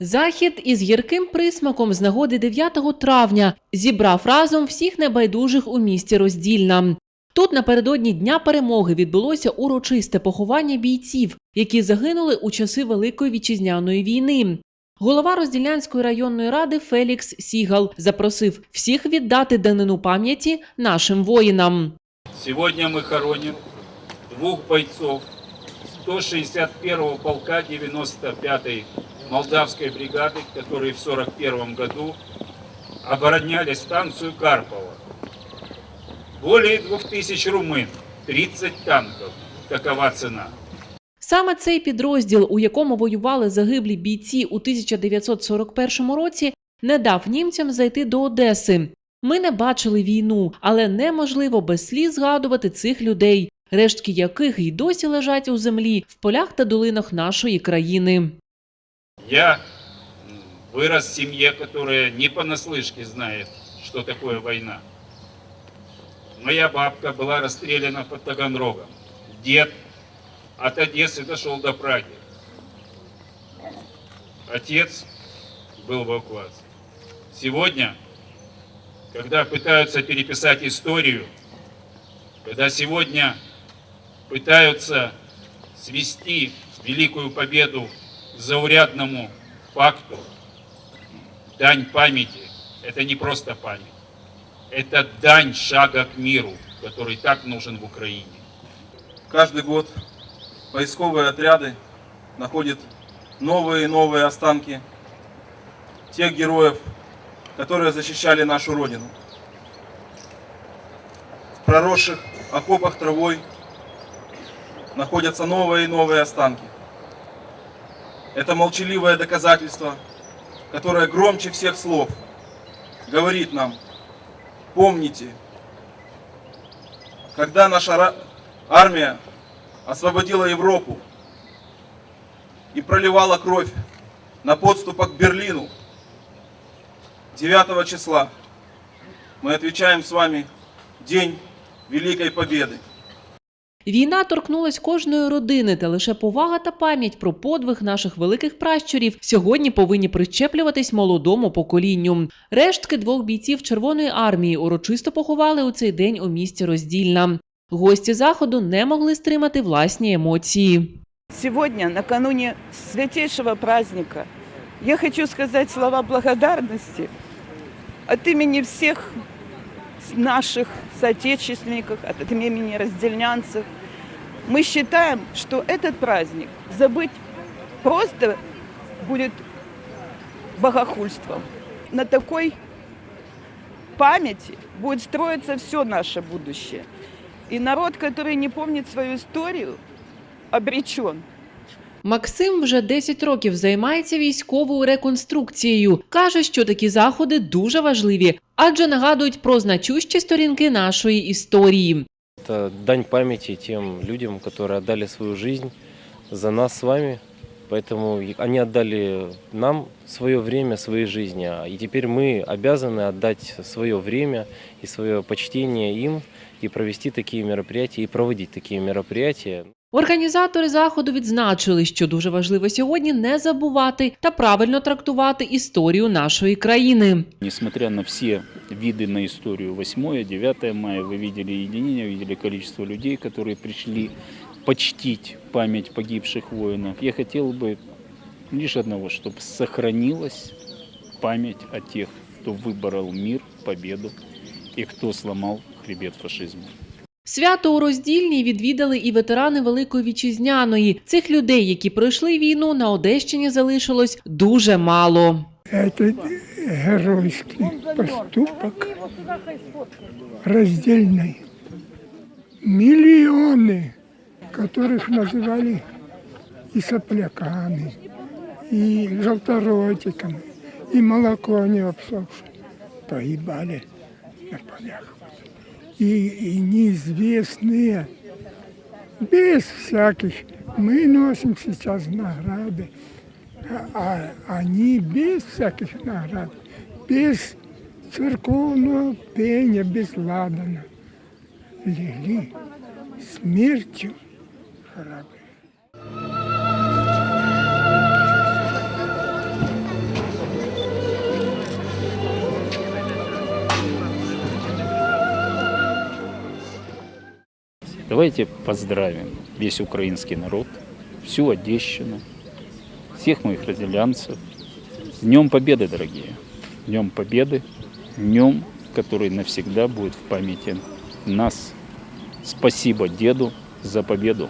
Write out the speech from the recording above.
Захід із гірким присмаком з нагоди 9 травня зібрав разом всіх небайдужих у місті Роздільна. Тут напередодні Дня перемоги відбулося урочисте поховання бійців, які загинули у часи Великої вітчизняної війни. Голова Розділянської районної ради Фелікс Сігал запросив всіх віддати данину пам'яті нашим воїнам. Сегодня мы хороним двух бойцов 161-го полка 95-й Молдавской бригады, которые в 41 году обороняли станцию Карпова. Более 2000 румын, 30 танков. Такова цена. Саме цей підрозділ, у якому воювали загиблі бійці у 1941 році, не дав німцям зайти до Одеси. Ми не бачили війну, але неможливо без сліз згадувати цих людей, рештки яких й досі лежать у землі в полях та долинах нашої країни. Я вырос в семье, которая не понаслышке знает, что такое война. Моя бабка была расстреляна под Таганрогом. Дед от Одессы дошел до Праги. Отец был в эвакуации. Сегодня, когда пытаются переписать историю, когда сегодня пытаются свести великую победу заурядному факту, дань памяти – это не просто память, это дань шага к миру, который так нужен в Украине. Каждый год поисковые отряды находят новые и новые останки тех героев, которые защищали нашу Родину. В проросших окопах травой находятся новые и новые останки. Это молчаливое доказательство, которое громче всех слов говорит нам, помните, когда наша армия освободила Европу и проливала кровь на подступах к Берлину 9 числа, мы отвечаем с вами День Великой Победы. Війна торкнулась кожної родини, та лише повага та пам'ять про подвиг наших великих пращурів сьогодні повинні прищеплюватись молодому поколінню. Рештки двох бійців Червоної армії урочисто поховали у цей день у місті Роздільна. Гості заходу не могли стримати власні емоції. Сегодня, накануне святейшего праздника, я хочу сказать слова благодарности от имени всех наших соотечественников, от имени раздельнянцев. Мы считаем, что этот праздник забыть просто будет богохульством. На такой памяти будет строиться все наше будущее. И народ, который не помнит свою историю, обречен. Максим вже 10 років займається військовою реконструкцією. каже, що такі заходи дуже важливі, адже нагадують про значущі сторінки нашої історії. Это дань памяти тем людям, которые отдали свою жизнь за нас с вами. Поэтому и- они отдали нам свое время, своей жизни. а И теперь мы обязаны отдать свое время и свое почтение им и провести такие мероприятия, и проводить такие мероприятия. Організатори заходу відзначили, що дуже важливо сьогодні не забувати та правильно трактувати історію нашої країни. Несмотря на все виды на историю 8 9 мая, вы видели единение, видели количество людей, которые пришли почтить память погибших воинов. Я хотел бы лишь одного, чтобы сохранилась память о тех, кто выборол мир, победу и кто сломал хребет фашизму. Свято у роздільній відвідали і ветерани Великої Вітчизняної. Цих людей, які пройшли війну, на Одещині залишилось дуже мало. Это геройский поступок раздельный. Миллионы, которых называли и сопляками, и желторотиками, и молоко не обсохшее, погибали на полях. И, и неизвестные, без всяких, мы носим сейчас награды, а а они без всяких наград, без церковного пения, без ладана, легли смертью храбрые. Давайте поздравим весь украинский народ, всю Одещину, всех моих разделянцев. С Днем Победы, дорогие! Днем Победы, днем, который навсегда будет в памяти нас. Спасибо деду за победу.